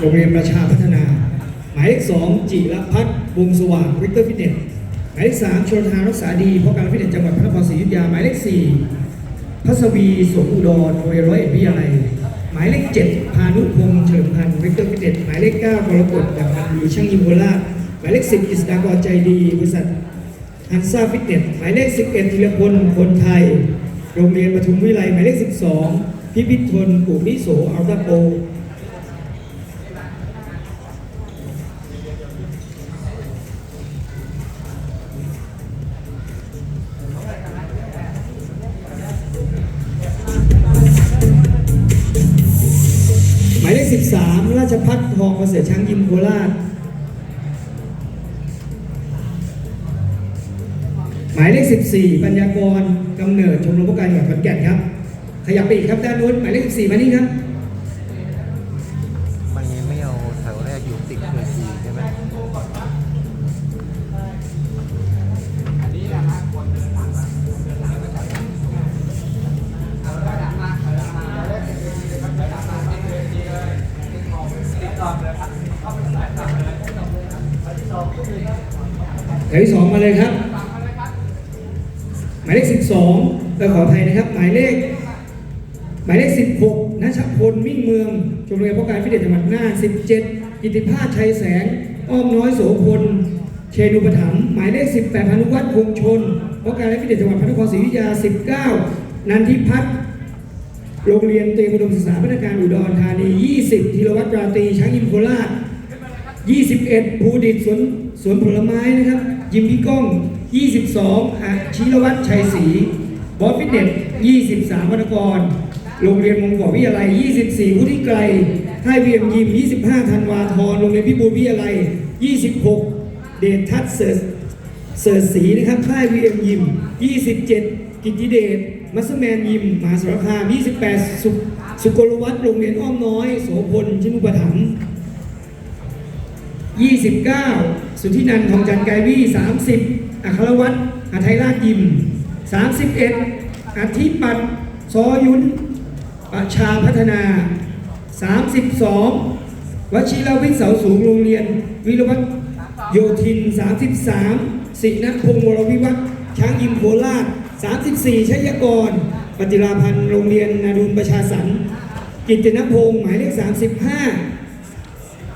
โรงเรียนประชาพัฒนา หมายเลขสองจิรพัฒน์วงสว่างวิกเตอร์ฟิตเนสหมายเลขสามชนทานรักษาดีเพราะการฟิตเนสจังหวัดพระนครศรีอยุธยาหมายเลขสี่พัศวีสวงอุดรโรงเรียนร้อยเอ็ดวิทยาลัยหมายเลขเจ็ดพานุพงษ์เฉลิมพันธ์วิกเตอร์ฟิตเนสหมายเลขเก้ากรกฎดับพันธ์ดีช่างยิมโคราชหมายเลขสิบกิษดากรใจดีบริษัทฮันซ่าฟิตเนสหมายเลข11ธีรพลคนไทย โรงเรียนปทุมวิไลหมายเลข12พิพิธทนปุนิโสอัลตราโป เสียช้างยิมโคราชหมายเลข 14 ปัญญากรกำเนิดชมรมผู้การจังหวัดขอนแก่นครับ ขยับไปอีกครับด้านนู้นหมายเลข 14 มานี่ครับ หมายเลขสองมาเลยครับ หมายเลข12เราขออภัยนะครับ หมายเลข หมายเลข16นัชพลมิ่งเมืองชมรมผู้การฟิตเนสจังหวัดน่าน17กิติภาชัยแสง อ้อมน้อยโสพลเชนุปถัมหมายเลข 18พานุวัฒน์คงชนผู้การฟิตเนสจังหวัดพระนครศรีอยุธยา 19 นันทิพัฒน์โรงเรียนเตรียมอุดมศึกษาพัฒนาการอุดรธานี 20 ธีรวัตรราตรีช้างยิมโคราช 21 ภูดิตสวนสวนผลไม้นะครับ ยิมพี่ก้อง 22อาชิรวัตรชัยศรีบอสฟิตเนส23วรรณกร โรงเรียนมงกอวิทยาลัย 24วุฒิไกรค่ายเวียมยิม 25ธันวาทรโรงเรียนพิบูลวิทยาลัย 26 เดชทัศเสิร์เสร์ศรีนะครับค่ายวีเอ็มยิม 27 กิตติเดชมัสแมนยิมมหาสารคาม 28 สุสุกลวัฒน์โรงเรียนอ้อมน้อย โสพลชินุปถัมภ์ 29 สุทธินันท์ทองจันทร์ไกรวี่30 อัครวัตรอาไทยราชยิม 31อาทิปัตย์ซอยุนประชาพัฒนา 32วชิรวิทย์เสาสูงโรงเรียน วิรวัตโยธิน 33 สินพงศ์วรวิวัฒน์ช้างยิมโคราช 34 ชัยกร ปฏิราพันธ์โรงเรียนนาดุลประชาสรรกิตตินพงศ์หมายเลข 35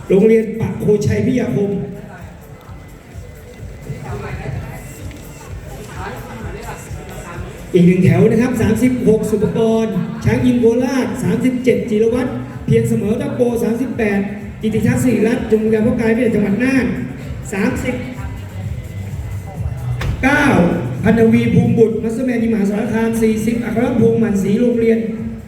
โรงเรียนปักโพชัยพิยาคมอีกหนึ่งแถวนะครับ 36 สุปกรณ์ช้างยิมโคราช 37 จิรวัตรเพียงเสมอตะโป38 กิติทัศน์ศิริรัตน์จงกาพกายพิเศษจังหวัดน่าน 39 พันธวีภูมิบุตร มัสแมนยิมหาสารคาม 40 อัครพงษ์หมันศรีโรงเรียน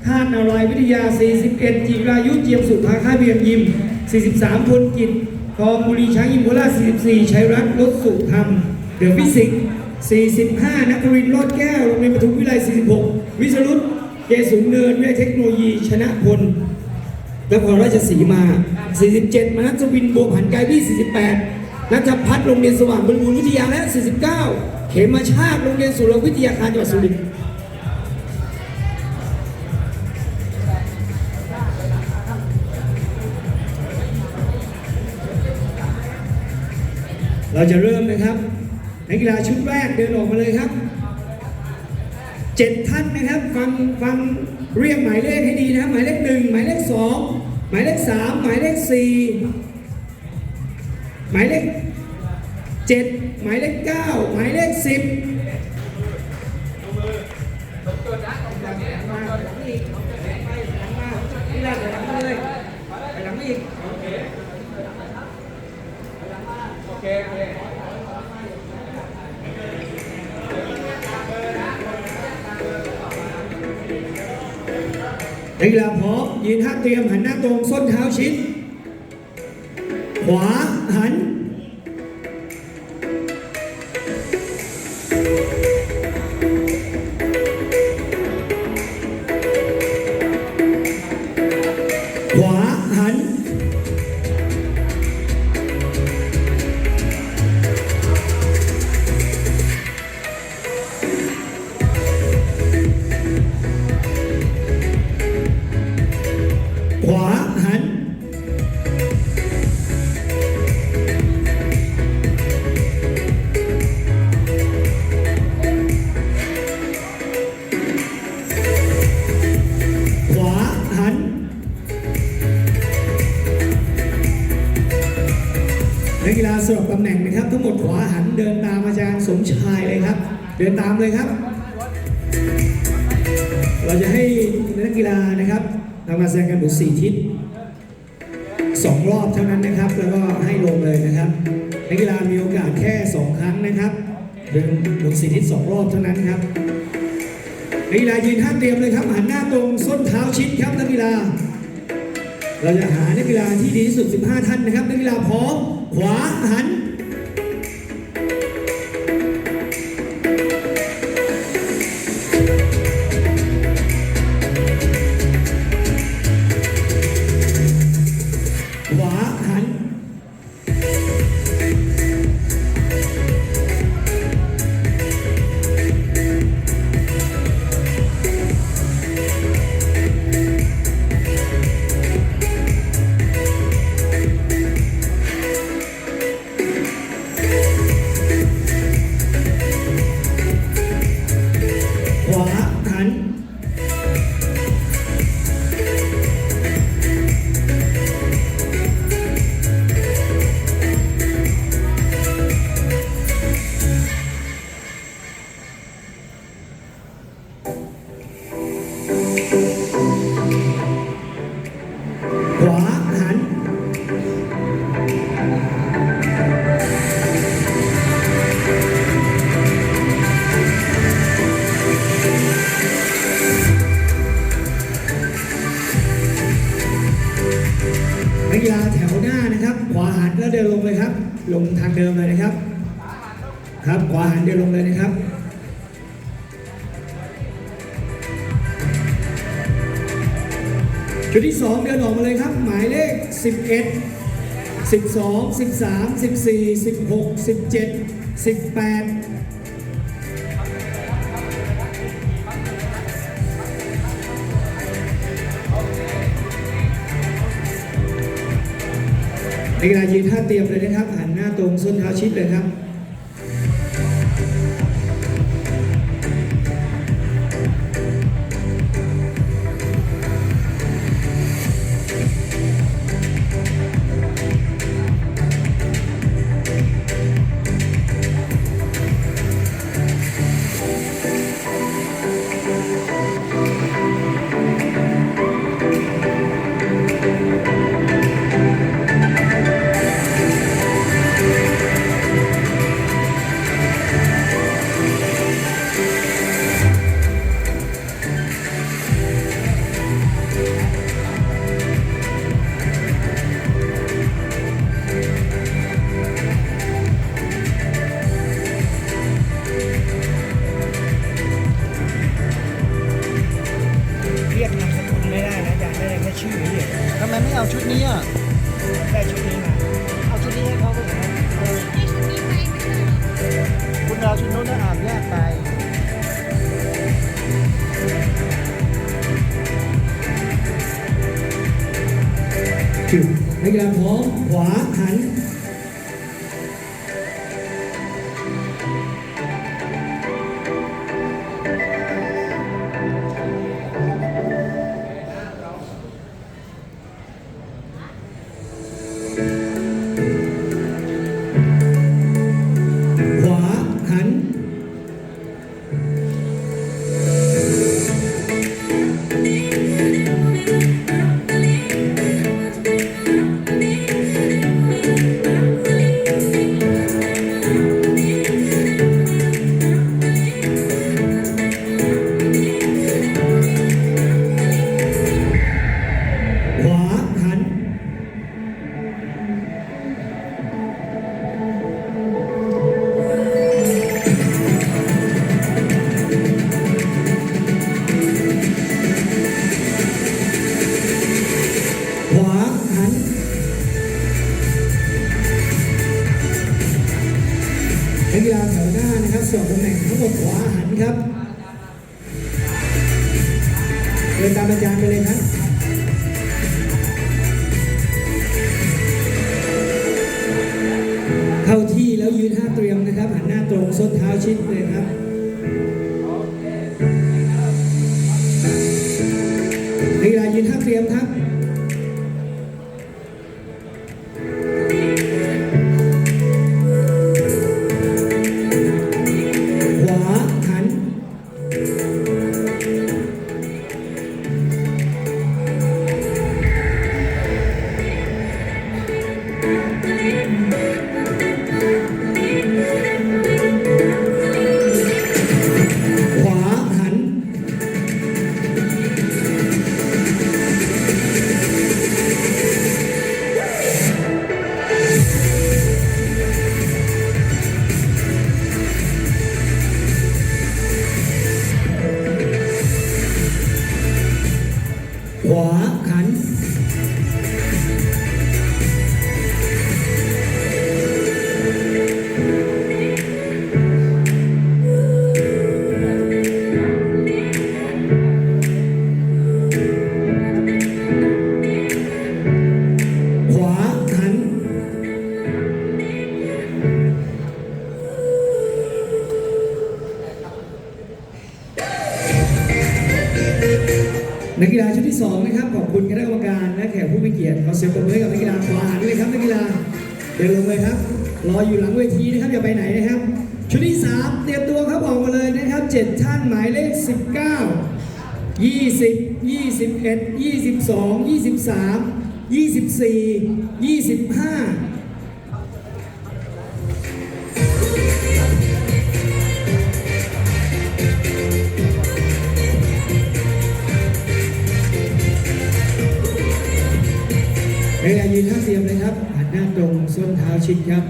ท่านนารายวิทยา 41 จิรายุเจียมสุภาค่าเบียมยิม 43พลกิจทองบุรีช้างยิมโคราช44 ชัยรัตน์รถสุธรรม เดอะฟิสิกส์45 นักรินรอดแก้ว โรงเรียนปทุมวิไล46 วิศรุตเกษุงเนินวิทยาเทคโนโลยีชนะพลนครราชสีมา 47 มนัสวินบัวผันไกรวี่48 นัทพัฒน์โรงเรียนสว่างบริบูรณ์วิทยาและ 49 เขมาชาติโรงเรียนสุรวิทยาคารจังหวัดสุรินทร์ เราจะเริ่มนะครับนักกีฬาชุดแรกเดินออกมาเลยครับเจ็ดท่านนะครับฟังฟังเรียกหมายเลขให้ดีนะครับหมายเลขหนึ่งหมายเลขสองหมายเลขสามหมายเลขสี่หมายเลขเจ็ดหมายเลขเก้าหมายเลขสิบนักกี ฬาพร้อมยืนท่าเตรียมหันหน้าตรงส้นเท้าชิด ขวาหัน กกีฬาสลับตำแหน่งนะครับ ทั้งหมดขวาหันเดินตามอาจารย์สมชายเลยครับ เดินตามเลยครับ เราจะให้นักกีฬานะครับนำมาแสดงกันหมุนสี่ทิศสองรอบเท่านั้นนะครับ แล้วก็ให้ลงเลยนะครับนักกีฬามีโอกาสแค่สองครั้งนะครับเดินหมุนสี่ทิศสองรอบเท่านั้นครับนักกีฬายืนท่าเตรียมเลยครับหันหน้าตรงส้นเท้าชิดครับนักกีฬา เราจะหานักกีฬาที่ดีที่สุด 15 ท่านนะครับ นักกีฬาพร้อม ขวาหัน นะครับ ครับขวาหันเดียวลงเลยนะครับชุดที่ 2 เดินออกมาเลยครับ หมายเลข 11 12 13 14 16 17 18 นกีฬายืนท่าเตรียมเลยนะครับ หันหน้าตรงส้นเท้าชิดเลยครับ สอบตำแหน่งทั้งหมดของอาหารครับ เกียรติขอเสียงปรบมือให้กับนักกีฬาขวาหันด้วยครับนักกีฬาเดินลงเลยครับ รออยู่หลังเวทีนะครับอย่าไปไหนนะครับ ชุดที่ 3 เตรียมตัวครับออกมาเลยนะครับ 7 ท่านหมายเลข 19 20 21 22 23 24 25 นะครับหันหน้าตรงส้นเท้าชิดครับ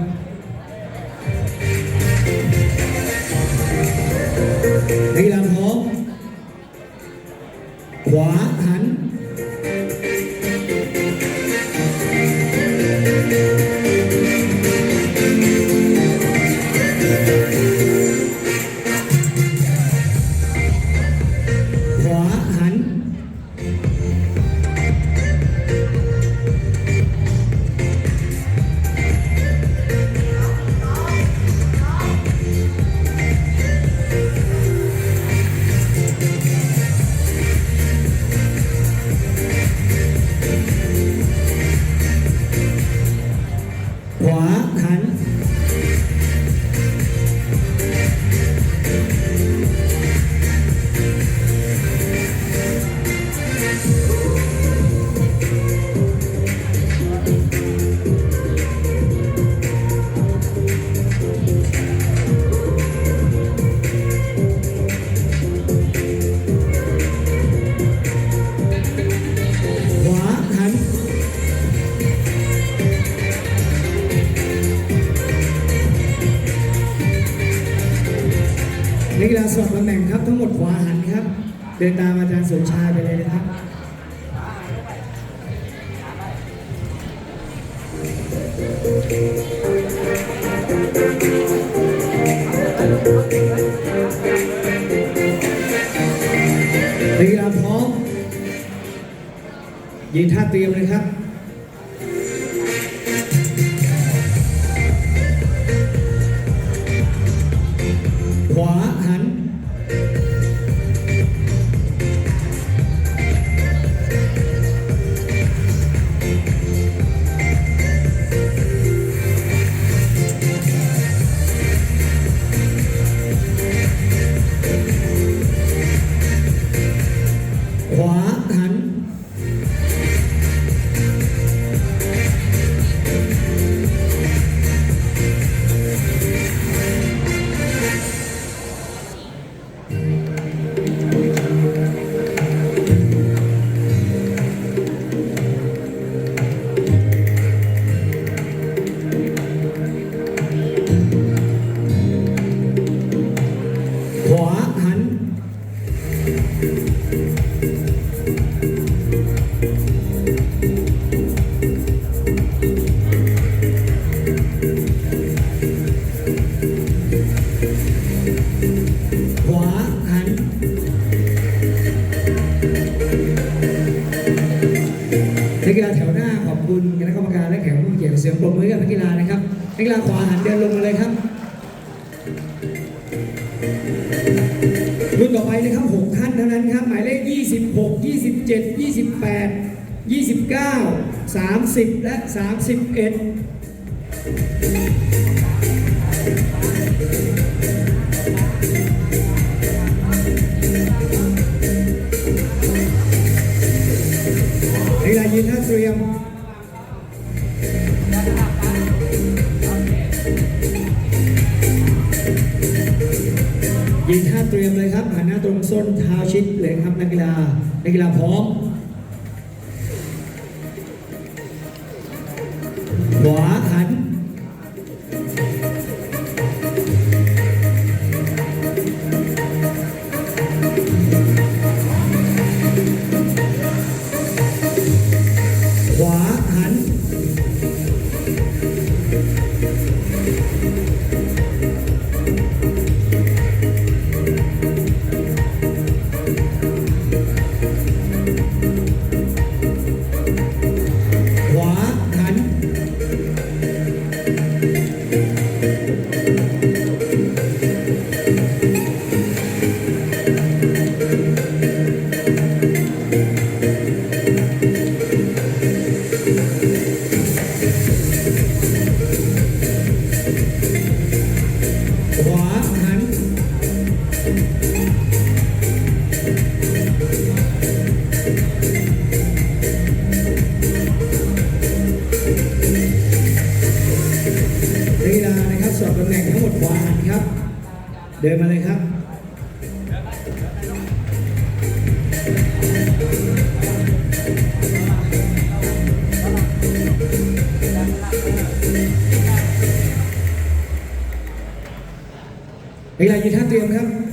กกีฬาสอบตำแหน่งครับทั้งหมดขวาหันครับ เดินตามอาจารย์สมชายไปเลยนะครับนักกีฬาพร้อมยืนท่าเตรียมเลยครับ สียงปรบมือกับนักกีฬานะครับนักกีฬาขวาหันเดินลงมาเลยครับ รุ่นต่อไปนะครับ 6 ท่านเท่านั้นครับ หมายเลข 26 27 28 29 30 และ 31ในเวลายืนท่าเตรียม ยืนท่าเตรียมเลยครับหันหน้าตรงส้นเท้าชิดเลยครับนักกีฬานักกีฬาพร้อม สอบตำแหน่งทั้งหมดขวาหันครับ เดินมาเลยครับนักกีฬายืนท่าเตรียมครับ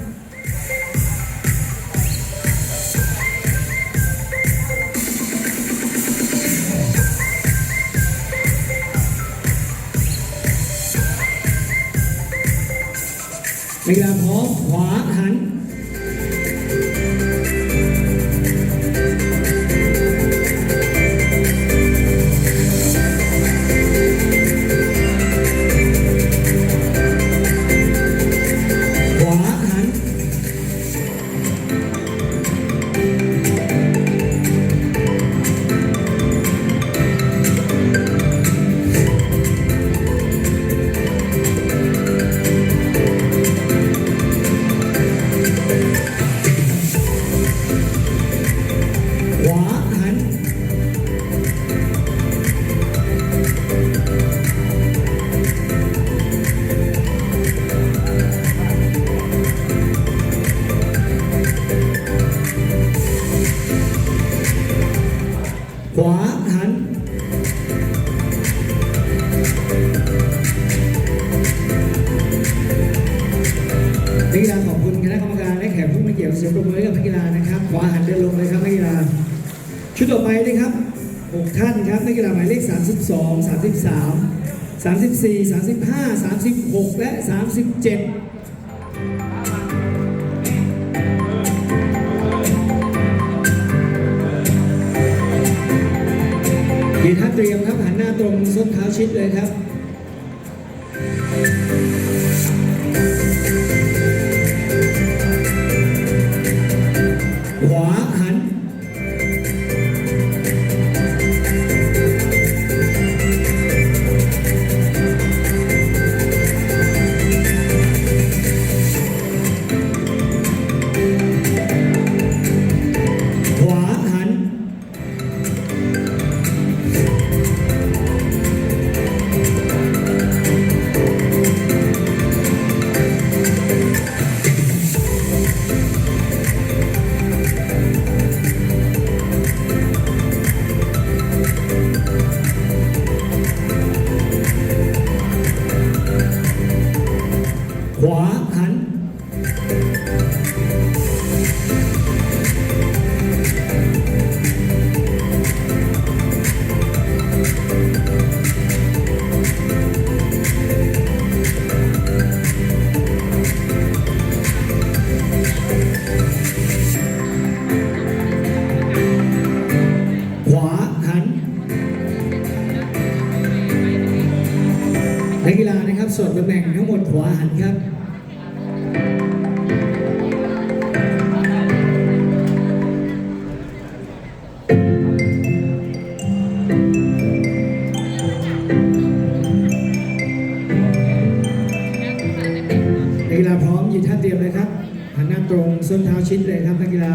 33 34 35 36 และ 37ยืนท่าเตรียมครับหันหน้าตรงส้นเท้าชิดเลยครับ พร้อมยืนท่าเตรียมเลยครับหันหน้าตรงส้นเท้าชิดเลยครับนักกีฬา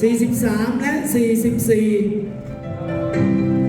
43 และ 44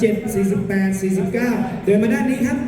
47 48 49 เดินมาด้านนี้ครับ